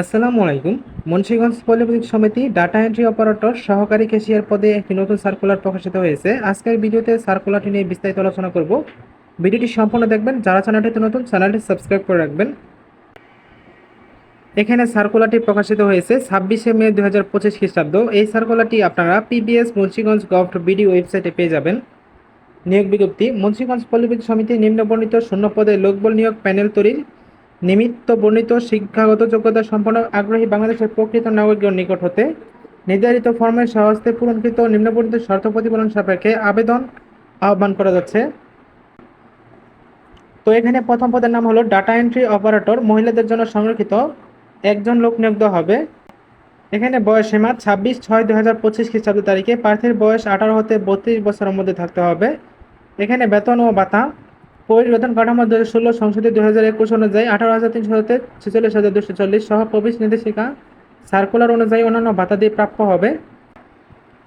আসসালামু আলাইকুম। Munshiganj Pallibidyut Samiti data entry operator সহকারী ক্যাশিয়ার পদে একটি নতুন সার্কুলার প্রকাশিত হয়েছে। আজকের ভিডিওতে সার্কুলারটি নিয়ে বিস্তারিত আলোচনা করব। ভিডিওটি সম্পূর্ণ দেখবেন। যারা চ্যানেলটিতে নতুন, চ্যানেলটি সাবস্ক্রাইব করে রাখবেন। এখানে সার্কুলারটি প্রকাশিত হয়েছে ছাব্বিশে মে দু হাজার পঁচিশ খ্রিস্টাব্দ। এই সার্কুলারটি আপনারা পিবিএস মুন্সিগঞ্জ গভ বিডি ওয়েবসাইটে পেয়ে যাবেন। নিয়োগ বিজ্ঞপ্তি, মুন্সিগঞ্জ পল্লীবিদ্যুৎ সমিতি নিম্নবর্ণিত শূন্য পদে লোকবল নিয়োগ প্যানেল তৈরির নিমিত্ত বর্ণিত শিক্ষাগত যোগ্যতা সম্পন্ন আগ্রহী বাংলাদেশের প্রকৃত নাগরিকের নিকট হতে নির্ধারিত ফর্মের সহস্তে পূরণকৃত নিম্নবর্ণিত শর্ত প্রতিপালন সাপেক্ষে আবেদন আহ্বান করা যাচ্ছে। তো এখানে প্রথম পদের নাম হলো ডাটা এন্ট্রি অপারেটর, মহিলাদের জন্য সংরক্ষিত একজন লোক নিয়োগ হবে। এখানে বয়স সীমা ছাব্বিশ ছয় দু হাজার পঁচিশ খ্রিস্টাব্দ তারিখে, প্রার্থীর বয়স আঠারো হতে বত্রিশ বছরের মধ্যে থাকতে হবে। এখানে বেতন ও ভাতা পরিবেতন কাঠামো দু হাজার ষোলো সংসদে দু হাজার একুশ অনুযায়ী আঠারো হাজার তিনশো ছেচল্লিশ হাজার দুশো চল্লিশ সহ প্রবেশ নির্দেশিকা সার্কুলার অনুযায়ী অন্যান্য ভাতা দিয়ে প্রাপ্য হবে।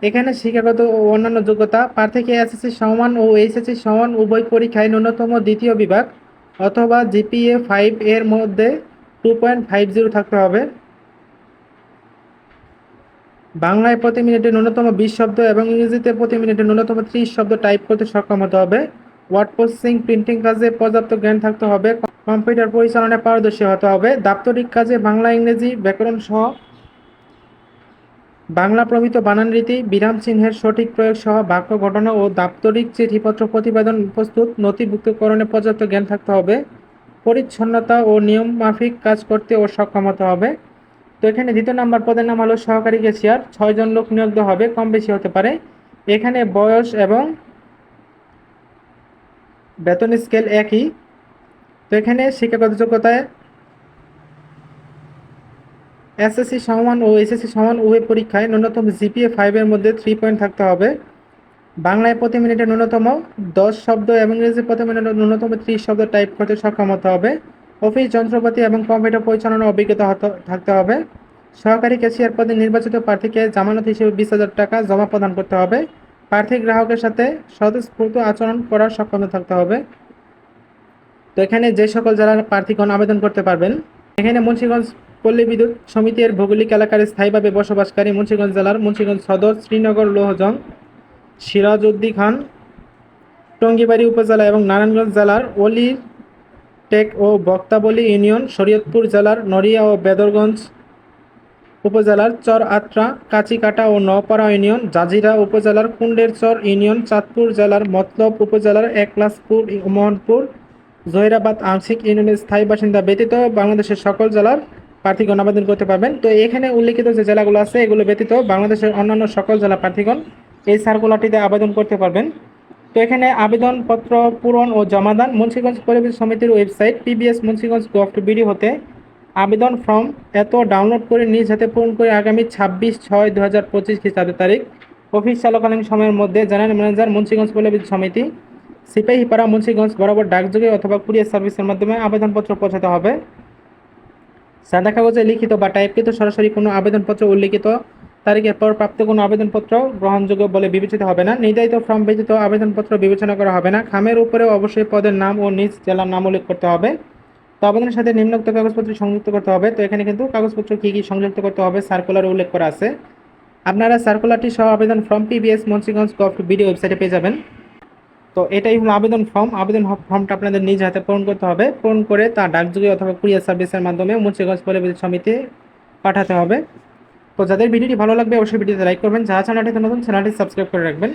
এখানে শিক্ষাগত ও অন্যান্য যোগ্যতা, প্রার্থীকে এসএসসি সমান ও এইচএসসি সমান উভয় পরীক্ষায় ন্যূনতম দ্বিতীয় বিভাগ অথবা জিপিএ ফাইভ এর মধ্যে টু পয়েন্ট ফাইভ জিরো থাকতে হবে। বাংলায় প্রতি মিনিটে ন্যূনতম বিশ শব্দ এবং ইংরেজিতে প্রতি মিনিটে ন্যূনতম ত্রিশ শব্দ টাইপ করতে সক্ষম হতে হবে। ওয়ার্ড প্রসেসিং, প্রিন্টিং কাজে পর্যাপ্ত জ্ঞান থাকতে হবে। কম্পিউটার পরিচালনায় পারদর্শী হতে হবে। দাপ্তরিক কাজে বাংলা, ইংরেজি ব্যাকরণ সহ বাংলা প্রমিত বানান রীতি, বিরাম চিহ্নের সঠিক প্রয়োগ সহ বাক্য ঘটনা ও দাপ্তরিক চিঠিপত্র প্রতিবেদন প্রস্তুত, নথিভুক্তকরণে পর্যাপ্ত জ্ঞান থাকতে হবে। পরিচ্ছন্নতা ও নিয়ম মাফিক কাজ করতে ও সক্ষম হতে হবে। তো এখানে দ্বিতীয় নাম্বার পদের নাম হলো সহকারী কেশিয়ার ছয়জন লোক নিয়োগ হবে কম বেশি হতে পারে। এখানে বয়স এবং বেতন স্কেল একই। তো এখানে শিক্ষাগত যোগ্যতায় এসএসসি সমান ও এসএসসি সমান উভয় পরীক্ষায় ন্যূনতম জিপিএ ফাইভের মধ্যে থ্রি পয়েন্ট থাকতে হবে। বাংলায় প্রতি মিনিটে ন্যূনতম দশ শব্দ এবং ইংরেজি প্রতি মিনিটে ন্যূনতম ত্রিশ শব্দ টাইপ করতে সক্ষম হতে হবে। অফিস, যন্ত্রপাতি এবং কম্পিউটার পরিচালনার অভিজ্ঞতা থাকতে হবে। সহকারী ক্যাশিয়ার পদে নির্বাচিত প্রার্থীকে জামানত হিসেবে বিশ হাজার টাকা জমা প্রদান করতে হবে। প্রার্থী গ্রাহকের সাথে স্বতঃস্ফূর্ত আচরণ করার সক্ষমতা থাকতে হবে। তো এখানে যে সকল জেলার প্রার্থীগণ আবেদন করতে পারবেন, এখানে মুন্সিগঞ্জ পল্লী বিদ্যুৎ সমিতির ভৌগোলিক এলাকার স্থায়ীভাবে বসবাসকারী মুন্সিগঞ্জ জেলার মুন্সিগঞ্জ সদর শ্রীনগর লোহজং, সিরাজউদ্দি খান, টঙ্গিবাড়ি উপজেলা এবং নারায়ণগঞ্জ জেলার অলির টেক ও বক্তাবলী ইউনিয়ন শরীয়তপুর জেলার নড়িয়া ও বেদরগঞ্জ উপজেলার চর আত্রা, কাচিকাটা ও নপাড়া ইউনিয়ন, জাজিরা উপজেলার কুন্ডের চর ইউনিয়ন, চাঁদপুর জেলার মতলব উপজেলার একলাসপুর, মোহনপুর, জহিরাবাদ আংশিক ইউনিয়নের স্থায়ী বাসিন্দা ব্যতীত বাংলাদেশের সকল জেলার প্রার্থীগণ আবেদন করতে পারবেন। তো এখানে উল্লেখিত যে জেলাগুলো আছে, এগুলো ব্যতীত বাংলাদেশের অন্যান্য সকল জেলা প্রার্থীগণ এই সার্কুলারটিতে আবেদন করতে পারবেন। তো এখানে আবেদনপত্র পূরণ ও জমাদান মুন্সিগঞ্জ পরিবেশ সমিতির website PBS Munshiganj gov BD হতে আবেদন ফর্ম এত ডাউনলোড করে নিজ হাতে পূরণ করে আগামী ছাব্বিশ ছয় দু হাজার পঁচিশ খ্রিস্টাব্দ তারিখ। অফিস চালকালীন সময়ের মধ্যে জেনারেল ম্যানেজার মুন্সিগঞ্জ পল্লীবিদ্যুৎ সমিতি, সিপাহীপাড়া মুন্সিগঞ্জ বরাবর ডাকযোগে অথবা কুরিয়ার সার্ভিসের মাধ্যমে আবেদনপত্র পৌঁছাতে হবে। সাদা কাগজে লিখিত বা টাইপকৃত সরাসরি কোনো আবেদনপত্র উল্লিখিত তারিখের পর প্রাপ্ত কোনো আবেদনপত্র গ্রহণযোগ্য বলে বিবেচিত হবে না। নির্ধারিত ফর্ম ব্যতীত আবেদনপত্র বিবেচনা করা হবে না। খামের উপরে অবশ্যই পদের নাম ও নিজ জেলার নাম উল্লেখ করতে হবে। তো আবেদনের সাথে নিম্নোক্ত কাগজপত্র সংযুক্ত করতে হবে। তো এখানে কিন্তু কাগজপত্র কী কী সংযুক্ত করতে হবে সার্কুলার উল্লেখ করা আছে। আপনারা সার্কুলারটি সহ আবেদন ফর্ম পিবিএস মুন্সিগঞ্জ গভ বিডিও ওয়েবসাইটে পেয়ে যাবেন। তো এটাই হলো আবেদন ফর্ম আবেদন ফর্মটা আপনাদের নিজ হাতে পূরণ করতে হবে। পূরণ করে তা ডাকযোগে অথবা কুরিয়ার সার্ভিসের মাধ্যমে মুন্সিগঞ্জ পরিবেশ সমিতি পাঠাতে হবে। তো যাদের ভিডিওটি ভালো লাগবে অবশ্যই ভিডিওতে লাইক করবেন। যারা চ্যানেলটিতে নতুন চ্যানেলটি সাবস্ক্রাইব করে রাখবেন।